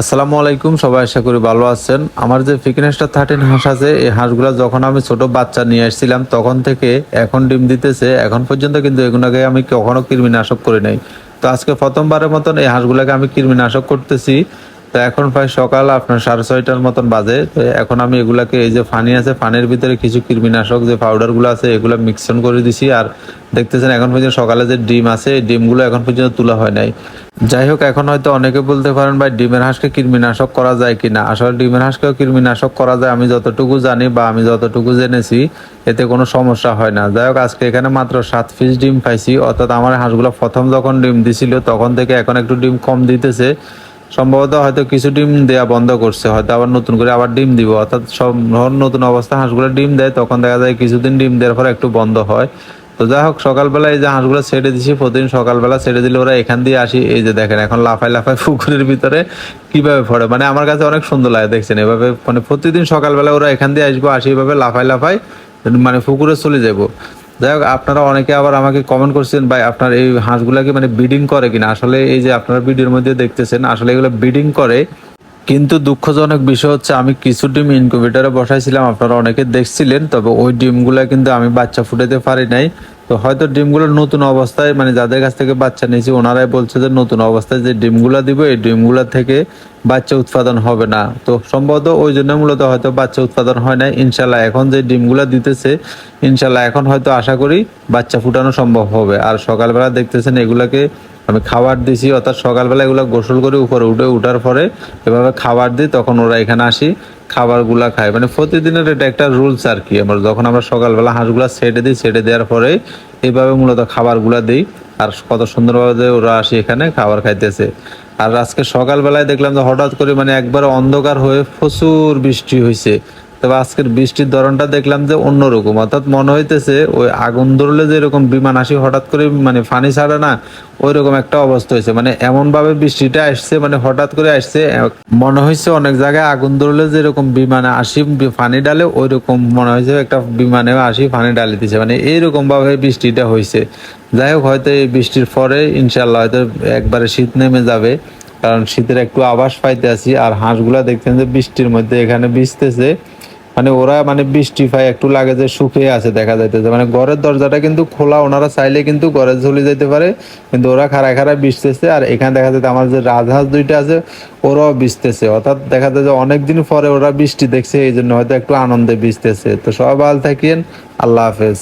আসসালামু আলাইকুম, সবাই আশা করি ভালো আছেন। আমার যে ফিকনেসটা থার্টিন হাঁস আছে, এই হাঁসগুলো যখন আমি ছোট বাচ্চা নিয়ে আসছিলাম, তখন থেকে এখন ডিম দিতেছে। এখন পর্যন্ত কিন্তু এগুলোকে আমি কখনো কৃমিনাশক করি নাই। তো আজকে প্রথমবারের মতন এই হাঁসগুলোকে আমি কৃমিনাশক করতেছি। তো এখন প্রায় সকাল আপনার সাড়ে ছয়টার মতন বাজে। তো এখন আমি এগুলাকে এই যে ফানি আছে, ফানির ভিতরে কিছু কৃমিনাশক যে পাউডারগুলো আছে, এগুলো মিক্সন করে দিছি। আর দেখতেছেন এখন পর্যন্ত সকালে যে ডিম আছে, এই ডিমগুলো এখন পর্যন্ত তোলা হয় নাই। যাই হোক, এখন হয়তো অনেকে বলতে পারেন, ভাই, ডিমের হাঁসকে কৃমিনাশক করা যায় কিনা? আসলে ডিমের হাঁসকেও কৃমিনাশক করা যায়, আমি যতটুকু জানি বা আমি যতটুকু জেনেছি, এতে কোনো সমস্যা হয় না। যাই হোক, আজকে এখানে মাত্র সাত পিস ডিম পাইছি। অর্থাৎ আমার হাঁসগুলো প্রথম যখন ডিম দিছিল, তখন থেকে এখন একটু ডিম কম দিতেছে। সম্ভবত হয়তো কিছু ডিম দেয়া বন্ধ করছে, হয়তো আবার নতুন করে আবার ডিম দিব। অর্থাৎ সব নতুন অবস্থা হাঁসগুলো ডিম দেয়, তখন দেখা যায় কিছুদিন ডিম দেওয়ার পর একটু বন্ধ হয়। তো যাই হোক সকালবেলা এই যে হাঁসগুলো ছেড়ে দিছি, প্রতিদিন সকালবেলা ছেড়ে দিলে ওরা এখান দিয়ে আসি। এই যে দেখেন, এখন লাফাই লাফাই পুকুরের ভিতরে কীভাবে পড়ে। মানে আমার কাছে অনেক সুন্দর লাগে, দেখছেন? এভাবে মানে প্রতিদিন সকালবেলা ওরা এখান দিয়ে আসব, আসি, এভাবে লাফাই লাফাই মানে পুকুরে চলে যাব। যাই হোক, আপনারা অনেকে আবার আমাকে কমেন্ট করছেন, ভাই, আপনার এই হাঁসগুলাকে মানে ব্রিডিং করে কিনা? আসলে এই যে আপনারা ভিডিওর মধ্যে দেখতেছেন, আসলে এগুলো ব্রিডিং করে। কিন্তু দুঃখজনক বিষয় হচ্ছে, আমি কিছু ডিম ইনকিউবেটারে বসাইছিলাম, আপনারা অনেকে দেখছিলেন, তবে ওই ডিমগুলা কিন্তু আমি বাচ্চা ফুটাতে পারি নাই। তো হয়তো ডিমগুলো নতুন অবস্থায় মানে যাদের কাছ থেকে বাচ্চা নিয়েছি, ওনারাই বলছে যে নতুন অবস্থায় যে ডিমগুলা দিব, এই ডিমগুলা থেকে বাচ্চা উৎপাদন হবে না। তো সম্ভবত ওই জন্য মূলত হয়তো বাচ্চা উৎপাদন হয় না ইনশাল্লাহ এখন যে ডিমগুলা দিতেছে ইনশাল্লাহ এখন হয়তো আশা করি বাচ্চা ফুটানো সম্ভব হবে। আর সকালবেলা দেখতেছেন এগুলাকে আমি খাবার দিছি, অর্থাৎ সকালবেলা এগুলো গোসল করে উপরে উঠে উঠার পরে এভাবে খাবার দিই, তখন ওরা এখানে আসি, খাবারগুলা খায়। মানে প্রতিদিনের এটা একটা রুলস আর কি, আমরা যখন আমরা সকালবেলা হাঁসগুলা ছেড়ে দিই, ছেড়ে দেওয়ার পরে এইভাবে মূলত খাবারগুলা দিই, আর কত সুন্দরভাবে ওরা আসি এখানে খাবার খাইতেছে। আর আজকে সকালবেলায় দেখলাম যে হঠাৎ করে মানে একবার অন্ধকার হয়ে প্রচুর বৃষ্টি হয়েছে তবে আজকের বৃষ্টির ধরনটা দেখলাম যে অন্যরকম। অর্থাৎ মনে হইতেছে ওই আগুন ধরলে যে এরকম বিমান আসি, হঠাৎ করে মানে ফানি ছাড়ে না ওই রকম একটা অবস্থা হয়েছে। মানে এমন ভাবে বৃষ্টিটা আসছে মানে হঠাৎ করে আসছে মনে হয়েছে অনেক জায়গায় আগুন ধরলে যেরকম বিমানে আসি ফানি ডালে ওই রকম মনে হয়েছে একটা বিমানে আসি, ফানি ডালে দিছে। মানে এইরকম ভাবে বৃষ্টিটা হয়েছে যাই হোক, হয়তো এই বৃষ্টির পরে ইনশাল্লাহ হয়তো একবারে শীত নেমে যাবে, কারণ শীতের একটু আভাস পাইতে আছি। আর হাঁসগুলা দেখতেন যে বৃষ্টির মধ্যে এখানে ভিজতেছে। মানে ওরা মানে বৃষ্টি পায়, একটু লাগে যে সুখে আছে, দেখা যাইতেছে। মানে ঘরের দরজাটা কিন্তু খোলা, ওনারা চাইলে কিন্তু ঘরে ঝুলে যেতে পারে, কিন্তু ওরা খাড়ায় খাড়ায় বিষতেছে আর এখানে দেখা যাচ্ছে আমার যে রাজহাঁস দুইটা আছে, ওরাও বিছতেছে। অর্থাৎ দেখা যায় যে অনেকদিন পরে ওরা বৃষ্টি দেখছে এই জন্য হয়তো একটু আনন্দে বিছতেছে। তো সবাই ভালো থাকেন, আল্লাহ হাফেজ।